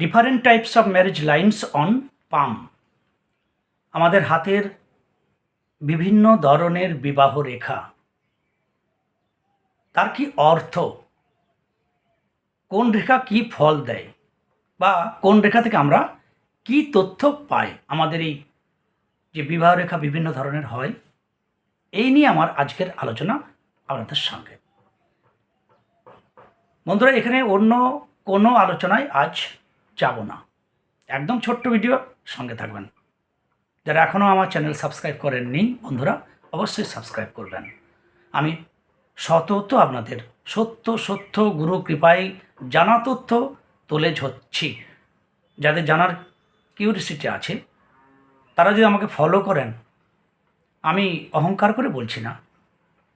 Different types of marriage lines on palm আমাদের হাতের বিভিন্ন ধরনের বিবাহ রেখা। তার কি অর্থ? কোন রেখা কি ফল দেয়? বা কোন রেখা থেকে আমরা কি তথ্য পাই? আমাদের এই যে বিবাহ রেখা বিভিন্ন ধরনের হয়, এই নিয়ে আমার আজকের আলোচনা আপনাদের সঙ্গে। বন্ধুরা, এখানে অন্য কোনো আলোচনায় আজ যাব না। একদম ছোট্ট ভিডিও সঙ্গে থাকবেন। যারা এখনও আমার চ্যানেল সাবস্ক্রাইব করেননি, বন্ধুরা অবশ্যই সাবস্ক্রাইব করবেন। আমি সতত আপনাদের সত্য সত্য, গুরু কৃপায় জানা তথ্য তুলে ধরছি। যাদের জানার কিউরিসিটি আছে, তারা যদি আমাকে ফলো করেন, আমি অহংকার করে বলছি না,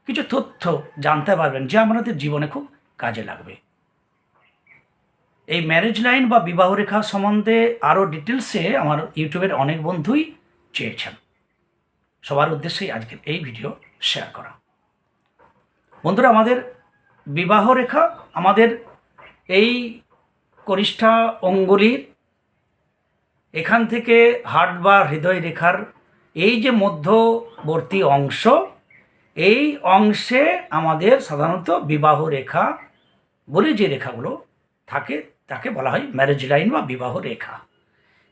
কিছু তথ্য জানতে পারবেন, যে আপনাদের জীবনে খুব কাজে লাগবে। এই ম্যারেজ লাইন বা বিবাহ রেখা সম্বন্ধে আরও ডিটেলসে আমার ইউটিউবের অনেক বন্ধুই চেয়েছেন। সবার উদ্দেশ্যেই আজকের এই ভিডিও শেয়ার করা। বন্ধুরা, আমাদের বিবাহ রেখা, আমাদের এই কনিষ্ঠা অঙ্গুলির এখান থেকে হার্ট বা হৃদয় রেখার এই যে মধ্যবর্তী অংশ, এই অংশে আমাদের সাধারণত বিবাহ রেখা বলে যে রেখাগুলো থাকে তাকে বলা হয় ম্যারেজ লাইন বা বিবাহ রেখা।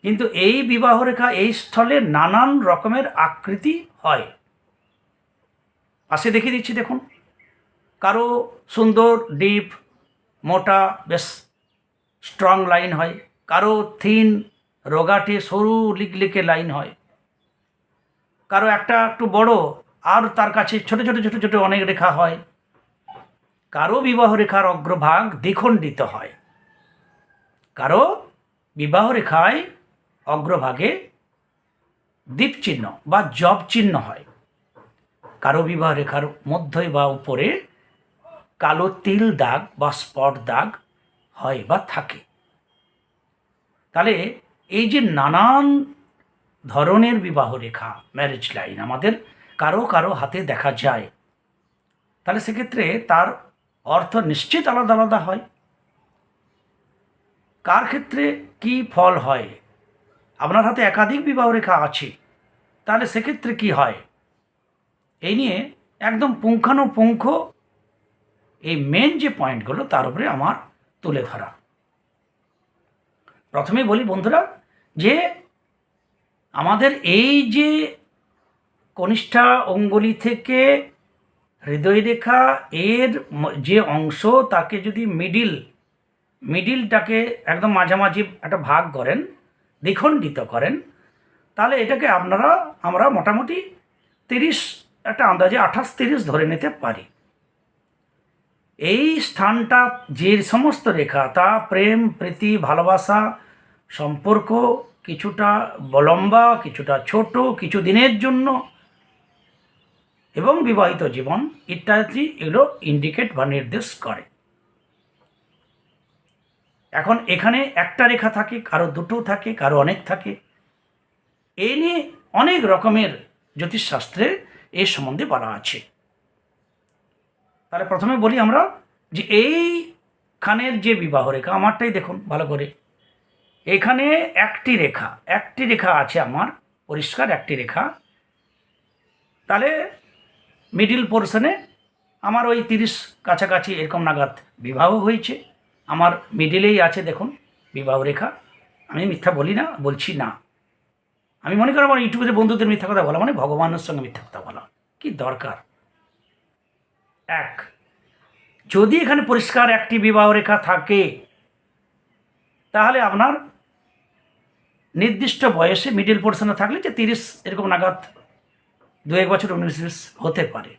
কিন্তু এই বিবাহ রেখা এই স্থলে নানান রকমের আকৃতি হয়। পাশে দেখিয়ে দিচ্ছি দেখুন। কারও সুন্দর ডিপ মোটা, বেশ স্ট্রং লাইন হয়। কারও থিন রোগাটে, সরু, লিকলিকে লাইন হয়। কারও একটা একটু বড়, আর তার কাছে ছোট ছোট ছোট ছোট অনেক রেখা হয়। কারও বিবাহ রেখার অগ্রভাগ দ্বিখণ্ডিত হয়। কারও বিবাহ রেখায় অগ্রভাগে দ্বীপ চিহ্ন বা জব চিহ্ন হয়। কারও বিবাহ রেখার মধ্যে বা উপরে কালো তিল দাগ বা স্পট দাগ হয় বা থাকে। তাহলে এই যে নানান ধরনের বিবাহ রেখা ম্যারেজ লাইন আমাদের কারও কারও হাতে দেখা যায়, তাহলে সেক্ষেত্রে তার অর্থ নিশ্চিত আলাদা আলাদা হয়। কার ক্ষেত্রে কি ফল হয়? আপনার হাতে একাধিক বিবাহ রেখা আছে, তাহলে সেক্ষেত্রে কি হয়? এই নিয়ে একদম পুঙ্খানুপুঙ্খ এই মেন যে পয়েন্টগুলো তার উপরে আমার তুলে ধরা। প্রথমে বলি বন্ধুরা যে আমাদের এই যে কনিষ্ঠা অঙ্গুলি থেকে হৃদয় রেখা এর যে অংশ, তাকে যদি মিডিল মিডিলটাকে একদম মাঝামাঝি একটা ভাগ করেন, দ্বিখণ্ডিত করেন, তাহলে এটাকে আপনারা, আমরা মোটামুটি তিরিশ, একটা আন্দাজে আঠাশ তিরিশ ধরে নিতে পারি। এই স্থানটা, যে সমস্ত রেখা, তা প্রেম, প্রীতি, ভালোবাসা, সম্পর্ক কিছুটা লম্বা কিছুটা ছোট, কিছু দিনের জন্য এবং বিবাহিত জীবন ইত্যাদি এগুলো ইন্ডিকেট বা নির্দেশ করে। এখন এখানে একটা রেখা থাকে, কারও দুটো থাকে, কারও অনেক থাকে। এই নিয়ে অনেক রকমের জ্যোতিষশাস্ত্রে এ সম্বন্ধে বলা আছে। তাহলে প্রথমে বলি আমরা যে এইখানের যে বিবাহ রেখা, আমারটাই দেখুন ভালো করে। এখানে একটি রেখা একটি রেখা আছে আমার, পরিষ্কার একটি রেখা। তাহলে মিডিল পোর্শনে আমার ওই তিরিশ কাছাকাছি এরকম নাগাদ বিবাহ হয়েছে। আমার মিডিলেই আছে, দেখুন, বিবাহ রেখা। আমি মিথ্যা বলি না, বলছি না। আমি মনে করি আমার ইউটিউবে বন্ধুদের মিথ্যা কথা বলা মানে ভগবানের সঙ্গে মিথ্যা কথা বলা। কি দরকার? এক, যদি এখানে পরিষ্কার একটি বিবাহ রেখা থাকে, তাহলে আপনার নির্দিষ্ট বয়সে মিডিল পোর্শনে থাকলে যে তিরিশ এরকম নাগাদ দু এক বছর উনিশ হতে পারে।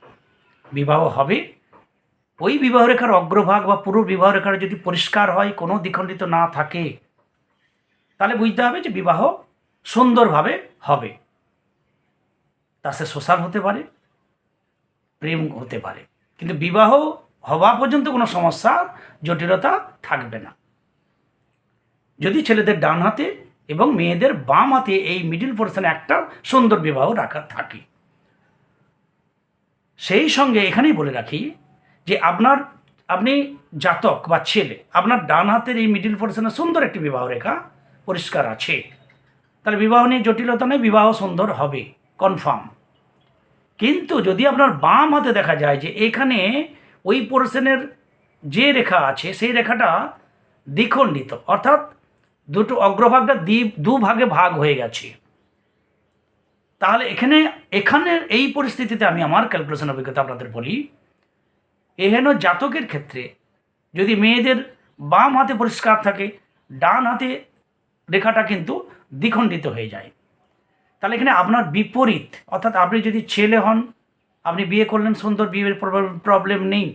বিবাহ হবে ওই বিবাহ রেখার অগ্রভাগ বা পুরো বিবাহ রেখার যদি পরিষ্কার হয়, কোনো দ্বিখণ্ডিত না থাকে, তাহলে বুঝতে হবে যে বিবাহ সুন্দরভাবে হবে। তা সে সোশ্যাল হতে পারে, প্রেম হতে পারে। কিন্তু বিবাহ হওয়া পর্যন্ত কোনো সমস্যার জটিলতা থাকবে না। যদি ছেলেদের ডান হাতে এবং মেয়েদের বাম হাতে এই মিডিল পোর্শনে একটা সুন্দর বিবাহ রাখা থাকে, সেই সঙ্গে এখানেই বলে রাখি যে আপনার, আপনি জাতক বা ছেলে, আপনার ডান হাতের এই মিডিল পোর্শনে সুন্দর একটি বিবাহ রেখা পরিষ্কার আছে। তাহলে বিবাহ নিয়ে জটিলতা নেই, বিবাহ সুন্দর হবে কনফার্ম কিন্তু যদি আপনার বাম হাতে দেখা যায় যে এখানে ওই পোর্শনের যে রেখা আছে, সেই রেখাটা দ্বিখণ্ডিত, অর্থাৎ দুটো অগ্রভাগটা দ্বি দু ভাগে ভাগ হয়ে গেছে। তাহলে এখানে, এখানের এই পরিস্থিতিতে আমি আমার ক্যালকুলেশন অভিজ্ঞতা আপনাদের বলি। এহেন জাতকের ক্ষেত্রে যদি মেয়েদের বাম হাতে পরিষ্কার থাকে, ডান হাতে রেখাটা কিন্তু দ্বিখণ্ডিত হয়ে যায়। তাহলে এখানে আপনার বিপরীত, অর্থাৎ আপনি যদি ছেলে হন, আপনি বিয়ে করলেন সুন্দর, বিয়ের প্রবলেম নেই।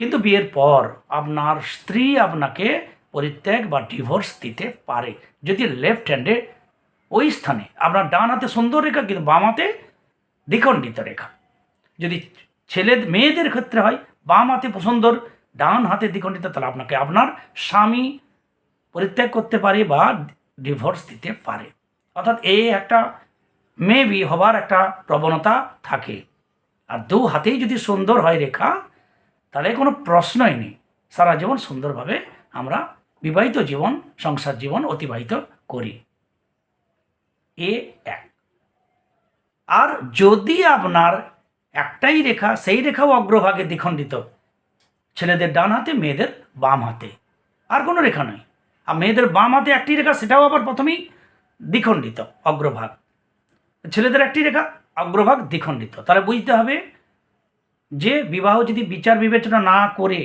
কিন্তু বিয়ের পর আপনার স্ত্রী আপনাকে পরিত্যাগ বা ডিভোর্স দিতে পারে। যদি লেফট হ্যান্ডে ওই স্থানে আপনার ডান হাতে সুন্দর রেখা, কিন্তু বাম হাতে দ্বিখণ্ডিত রেখা। যদি ছেলে, মেয়েদের ক্ষেত্রে হয় বাম হাতে সুন্দর ডান হাতে দ্বিখণ্ডিত তাহলে আপনাকে আপনার স্বামী পরিত্যাগ করতে পারে বা ডিভোর্স দিতে পারে। অর্থাৎ এই একটা মেবি হবার একটা প্রবণতা থাকে। আর দু হাতেই যদি সুন্দর হয় রেখা, তাহলে কোনো প্রশ্নই নেই। সারা জীবন সুন্দরভাবে আমরা বিবাহিত জীবন, সংসার জীবন অতিবাহিত করি। এ এক। আর যদি আপনার একটাই রেখা, সেই রেখাও অগ্রভাগে দ্বিখণ্ডিত। ছেলেদের ডান হাতে, মেয়েদের বাম হাতে। আর কোনো রেখা নয় আর মেয়েদের বাম হাতে একটি রেখা, সেটাও আবার প্রথমেই দ্বিখণ্ডিত, অগ্রভাগ। ছেলেদের একটি রেখা, অগ্রভাগ দ্বিখণ্ডিত। তাহলে বুঝতে হবে যে বিবাহ যদি বিচার বিবেচনা না করে,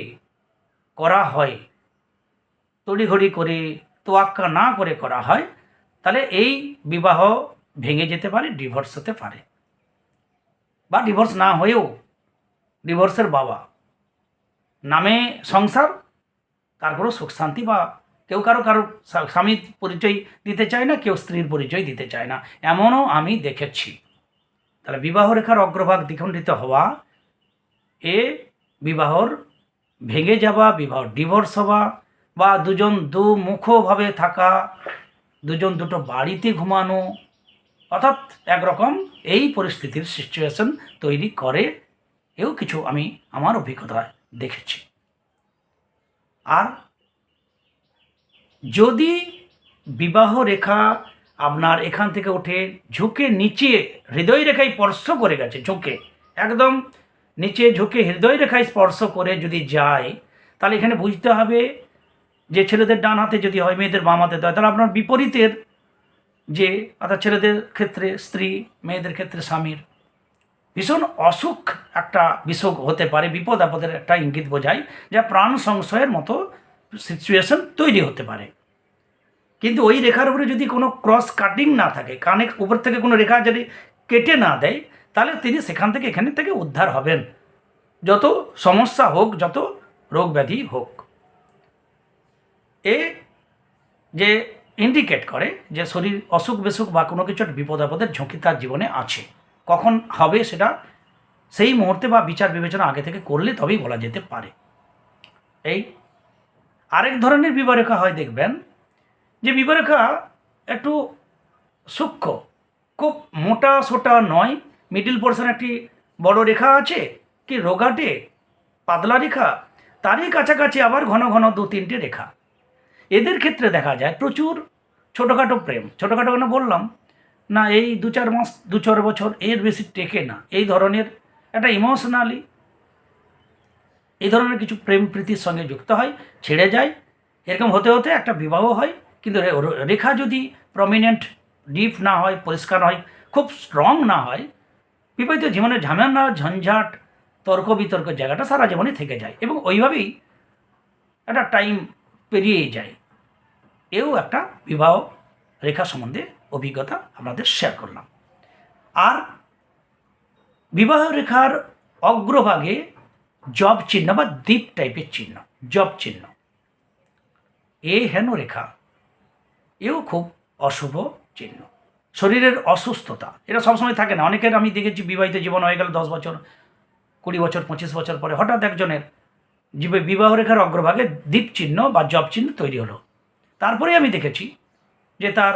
করা হয়, তড়িঘড়ি করে, তোয়াক্কা না করে করা হয়, তাহলে এই বিবাহ ভেঙে যেতে পারে, ডিভোর্স হতে পারে। বা ডিভোর্স না হয়েও ডিভোর্সের বাবা নামে সংসার তার কোনো সুখ শান্তি বা কেউ কারও কারও স্বামীর পরিচয় দিতে চায় না, কেউ স্ত্রীর পরিচয় দিতে চায় না। এমনও আমি দেখেছি। তাহলে বিবাহ রেখার অগ্রভাগ দ্বিখণ্ডিত হওয়া, এ বিবাহর ভেঙে যাওয়া, বিবাহ ডিভোর্স হওয়া বা দুজন দু মুখভাবে থাকা, দুজন দুটো বাড়িতে ঘুমানো অর্থাৎ একরকম এই পরিস্থিতির সিচুয়েশন তৈরি করে এও কিছু আমি আমার অভিজ্ঞতায় দেখেছি। আর যদি বিবাহ রেখা আপনার এখান থেকে উঠে ঝুঁকে নিচে হৃদয় রেখায় স্পর্শ করে গেছে, ঝুঁকে, একদম নিচে ঝুঁকে হৃদয় রেখায় স্পর্শ করে যদি যায়, তাহলে এখানে বুঝতে হবে যে ছেলেদের ডান হাতে যদি হয়, মেয়েদের বাম হাতে হয়, তাহলে আপনার বিপরীতের যে অর্থাৎ ছেলেদের ক্ষেত্রে স্ত্রী, মেয়েদের ক্ষেত্রে স্বামীর ভীষণ অসুখ একটা বিসুখ হতে পারে, বিপদ আপদের একটা ইঙ্গিত বোঝায়, যা প্রাণ সংশয়ের মতো সিচুয়েশন তৈরি হতে পারে। কিন্তু ওই রেখার উপরে যদি কোনো ক্রস কাটিং না থাকে, কানে উপর থেকে কোনো রেখা যদি কেটে না দেয়, তাহলে তিনি সেখান থেকে, এখানে থেকে উদ্ধার হবেন। যত সমস্যা হোক, যত রোগ ব্যাধি হোক। এ যে ইন্ডিকেট করে যে শরীর অসুখ বেসুখ বা কোনো কিছু একটা বিপদ আপদের ঝুঁকি তার জীবনে আছে। কখন হবে সেটা সেই মুহূর্তে বা বিচার বিবেচনা আগে থেকে করলে তবেই বলা যেতে পারে। এই আরেক ধরনের বিবরেখা হয় দেখবেন যে বিবরেখা একটু সূক্ষ্ম, খুব মোটা সোটা নয় মিডিল পোর্শন একটি বড় রেখা আছে কি রোগাটে, পাতলা রেখা, তারই কাছাকাছি আবার ঘন ঘন দু তিনটে রেখা। এদের ক্ষেত্রে দেখা যায় প্রচুর ছোটোখাটো প্রেম। ছোটোখাটো কেন বললাম? না, এই দু চার মাস, দু চার বছর এর বেশি টেকে না। এই ধরনের একটা ইমোশনালি এই ধরনের কিছু প্রেম প্রীতির সঙ্গে যুক্ত হয়, ছেড়ে যায়। এরকম হতে হতে একটা বিবাহ হয়, কিন্তু রেখা যদি প্রমিনেন্ট ডিপ না হয়, পরিষ্কার হয়, খুব স্ট্রং না হয়, বিবাহিত জীবনের ঝামেলা, ঝঞ্ঝাট, তর্ক বিতর্ক জায়গাটা সারা জীবনে থেকে যায় এবং ওইভাবেই একটা টাইম পেরিয়েই যায়। এও একটা বিবাহ রেখা সম্বন্ধে অভিজ্ঞতা আপনাদের শেয়ার করলাম। আর বিবাহ রেখার অগ্রভাগে জব চিহ্ন বা দ্বীপ টাইপের চিহ্ন জব চিহ্ন। এ হেন রেখা, এও খুব অশুভ চিহ্ন। শরীরের অসুস্থতা, এটা সবসময় থাকে না। অনেকের আমি দেখেছি বিবাহিত জীবন হয়ে গেল দশ বছর, কুড়ি বছর, পঁচিশ বছর পরে হঠাৎ একজনের জীবে বিবাহ রেখার অগ্রভাগে দ্বীপ চিহ্ন বা জব চিহ্ন তৈরি হলো। তারপরে আমি দেখেছি যে তার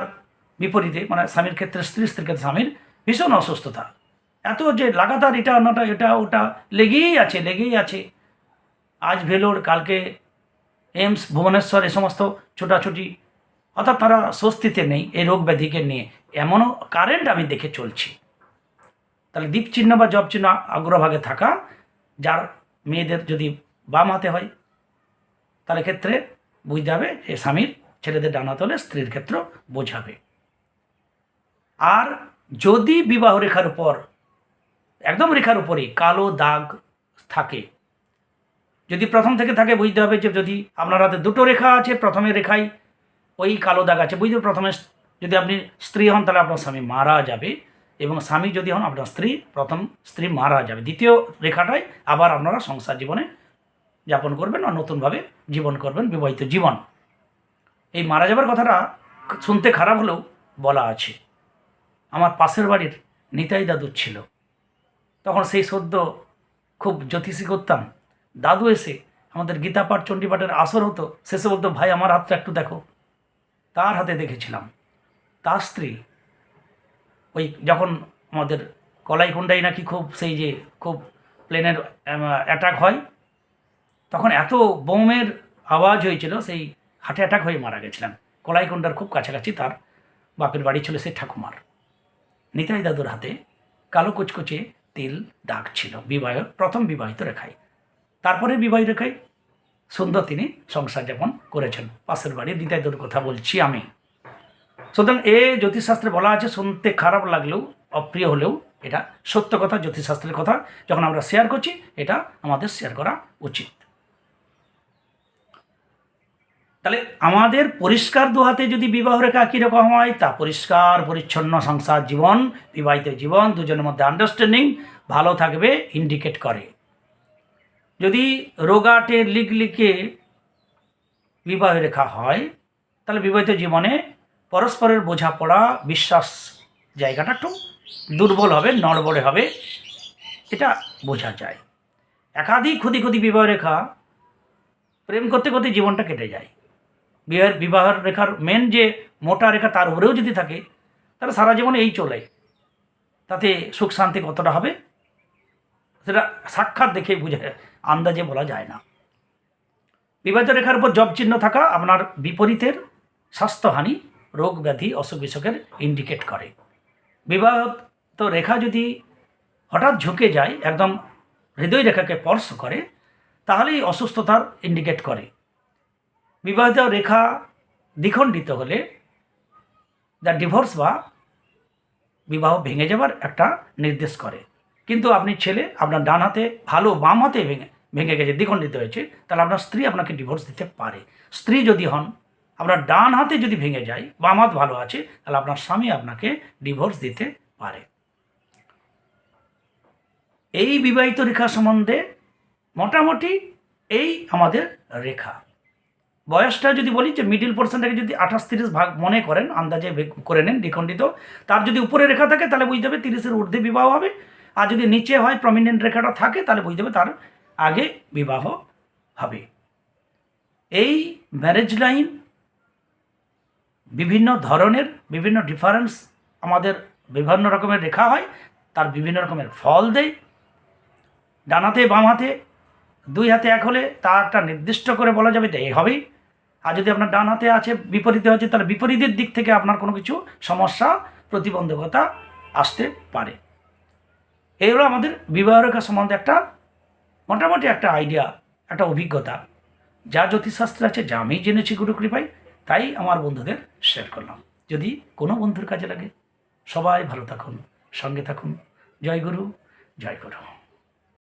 বিপরীতে মানে স্বামীর ক্ষেত্রে স্ত্রী, স্ত্রীর ক্ষেত্রে স্বামীর ভীষণ অসুস্থতা। এত যে লাগাতার এটা ওটা এটা, ওটা, লেগেই আছে লেগেই আছে। আজ ভেলোর, কালকে এমস, ভুবনেশ্বর, এ সমস্ত ছোটাছুটি, অর্থাৎ তারা স্বস্তিতে নেই এই রোগ ব্যাধিকে নিয়ে। এমনও কারেন্ট আমি দেখে চলছি। তাহলে দ্বীপ চিহ্ন বা জব চিহ্ন অগ্রভাগে থাকা, যার মেয়েদের যদি বাম হাতে হয়, তাহলে ক্ষেত্রে বুঝতে হবে যে স্বামীর ছেলেদের ডানা তলে স্ত্রীর ক্ষেত্র বোঝাবে। আর যদি বিবাহ রেখার উপর, একদম রেখার উপরে কালো দাগ থাকে, যদি প্রথম থেকে থাকে বুঝতে হবে যে যদি আপনার হাতে দুটো রেখা আছে প্রথমে রেখায় ওই কালো দাগ আছে, বুঝতে প্রথমে যদি আপনি স্ত্রী হন তাহলে আপনার স্বামী মারা যাবে এবং স্বামী যদি হন, আপনার স্ত্রী, প্রথম স্ত্রী মারা যাবে। দ্বিতীয় রেখাটাই আবার আপনারা সংসার জীবনে যাপন করবেন আর নতুনভাবে জীবন করবেন, বিবাহিত জীবন। এই মারা যাবার কথাটা শুনতে খারাপ হলেও বলা আছে। আমার পাশের বাড়ির নিতাই দাদুর ছিল। তখন সেই সদ্য খুব জ্যোতিষী করতাম। দাদু এসে আমাদের গীতাপাঠ, চণ্ডীপাঠের আসর হতো। শেষে বলতো, ভাই, আমার হাতটা একটু দেখো। তার হাতে দেখেছিলাম। তার স্ত্রী ওই যখন আমাদের কলাইকুণ্ডাই নাকি খুব সেই যে খুব প্লেনের অ্যাটাক হয়, তখন এত বোমের আওয়াজ হয়েছিল সেই হার্টে অ্যাটাক হয়ে মারা গেছিলেন। কলাইকুণ্ডার খুব কাছাকাছি তার বাপের বাড়ি ছিল সেই ঠাকুমার। নিতাই দাদুর হাতে কালো কুচকুচে তিল, দাগ ছিল, বিবাহ, প্রথম বিবাহিত রেখায় তারপরে বিবাহ রেখায় সুন্দর তিনি সংসার যাপন করেছেন। পাশের বাড়ির নিতাই দাদুর কথা বলছি আমি। সুতরাং এ জ্যোতিষশাস্ত্রে বলা আছে, শুনতে খারাপ লাগলেও, অপ্রিয় হলেও এটা সত্য কথা, জ্যোতিষশাস্ত্রের কথা। যখন আমরা শেয়ার করছি, এটা আমাদের শেয়ার করা উচিত। তাহলে আমাদের পরিষ্কার দুহাতে যদি বিবাহ রেখা কীরকম হয়, তা পরিষ্কার, পরিচ্ছন্ন সংসার জীবন, বিবাহিত জীবন, দুজনের মধ্যে আন্ডারস্ট্যান্ডিং ভালো থাকবে ইন্ডিকেট করে। যদি রোগাটে লিক লিখে বিবাহ রেখা হয়, তাহলে বিবাহিত জীবনে পরস্পরের বোঝাপড়া, বিশ্বাস জায়গাটা একটু দুর্বল হবে, নড়বড়ে হবে, এটা বোঝা যায়। একাধিক ক্ষতি ক্ষতি বিবাহ রেখা প্রেম করতে করতে জীবনটা কেটে যায়। বিয়ের বিবাহ রেখার মেন যে মোটা রেখা তার উপরেও যদি থাকে, তাহলে সারা জীবন এই চলে। তাতে সুখ শান্তি কতটা হবে? সেটা সাক্ষাৎ দেখে বুঝে আন্দাজে বলা যায় না। বিবাহিত রেখার উপর জব চিহ্ন থাকা আপনার বিপরীতের স্বাস্থ্যহানি, রোগ ব্যাধি, অসুখ বিসুখের ইন্ডিকেট করে। বিবাহিত রেখা যদি হঠাৎ ঝুঁকে যায়, একদম হৃদয় রেখাকে স্পর্শ করে, তাহলেই অসুস্থতার ইন্ডিকেট করে। বিবাহিত রেখা দ্বিখণ্ডিত হলে দ্য ডিভোর্স বা বিবাহ ভেঙে যাবার একটা নির্দেশ করে। কিন্তু আপনি ছেলে, আপনার ডান হাতে ভালো বাম হাতে ভেঙে ভেঙে গেছে, দ্বিখণ্ডিত হয়েছে, তাহলে আপনার স্ত্রী আপনাকে ডিভোর্স দিতে পারে। স্ত্রী যদি হন, আপনার ডান হাতে যদি ভেঙে যায়, বাম হাত ভালো আছে, তাহলে আপনার স্বামী আপনাকে ডিভোর্স দিতে পারে। এই বিবাহিত রেখা সম্বন্ধে মোটামুটি এই আমাদের রেখা। বয়সটা যদি বলি, যে মিডিল পোর্শনটাকে যদি আঠাশ তিরিশ ভাগ মনে করেন, আন্দাজে করে নেন দ্বিখণ্ডিত তার যদি উপরে রেখা থাকে, তাহলে বুঝতে হবে তিরিশের ঊর্ধ্বে বিবাহ হবে। আর যদি নিচে হয় প্রমিনেন্ট রেখাটা থাকে, তাহলে বুঝতে হবে তার আগে বিবাহ হবে। এই ম্যারেজ লাইন বিভিন্ন ধরনের, বিভিন্ন ডিফারেন্স আমাদের বিভিন্ন রকমের রেখা হয়, তার বিভিন্ন রকমের ফল দেয়। ডানাতে বাম হাতে দুই হাতে এক হলে তা একটা নির্দিষ্ট করে বলা যাবে যে এই হবেই। আর যদি আপনার ডান হাতে আছে বিপরীতে আছে তাহলে বিপরীতের দিক থেকে আপনার কোনো কিছু সমস্যা, প্রতিবন্ধকতা আসতে পারে। এই হলো আমাদের বিবাহ রেখা সম্বন্ধে একটা মোটামুটি একটা আইডিয়া একটা অভিজ্ঞতা। যা জ্যোতিষশাস্ত্রে আছে, যা আমি জেনেছি, গুরু কৃপায়, তাই আমার বন্ধুদের শেয়ার করলাম। যদি কোনো বন্ধুর কাজে লাগে, সবাই ভালো থাকুন, সঙ্গে থাকুন। জয় গুরু জয় গুরু।